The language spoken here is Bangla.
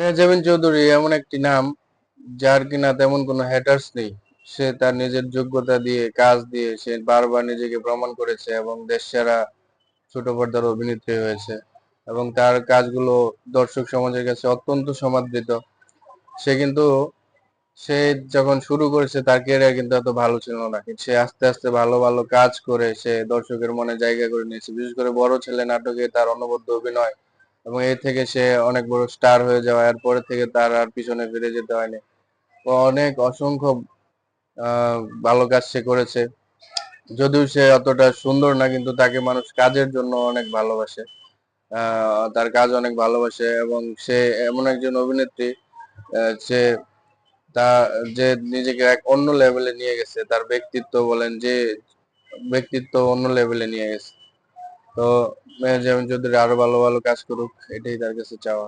মেহজাবিন চৌধুরী এমন একটি নাম যার কিনা তেমন কোনো হ্যাটার্স নেই। সে তার নিজের যোগ্যতা দিয়ে, কাজ দিয়ে সে বারবার নিজেকে প্রমাণ করেছে এবং দেশসেরা ছোট পর্দার অভিনেত্রী হয়েছে এবং তার কাজগুলো দর্শক সমাজের কাছে অত্যন্ত সমাদৃত। সে কিন্তু, সে যখন শুরু করেছে তার ক্যারিয়ার কিন্তু এত ভালো ছিল না। সে আস্তে আস্তে ভালো ভালো কাজ করে সে দর্শকের মনে জায়গা করে নিয়েছে। বিশেষ করে বড় ছেলে নাটকে তার অনবদ্য অভিনয় এবং এর থেকে সে অনেক বড় স্টার হয়ে যাওয়া। এরপরে থেকে তার আর পিছনে ফিরে যেতে হয়নি। ও অনেক অসংখ্য ভালো কাজ সে করেছে। যদিও সে অতটা সুন্দর না, কিন্তু তাকে মানুষ কাজের জন্য অনেক ভালোবাসে। তার কাজ অনেক ভালোবাসে এবং সে এমন একজন অভিনেত্রী সে তা, যে নিজেকে এক অন্য লেভেলে নিয়ে গেছে। তার ব্যক্তিত্ব বলেন যে ব্যক্তিত্ব অন্য লেভেলে নিয়ে গেছে। তো যদি আরও ভালো ভালো কাজ করুক এটাই তার কাছে চাওয়া।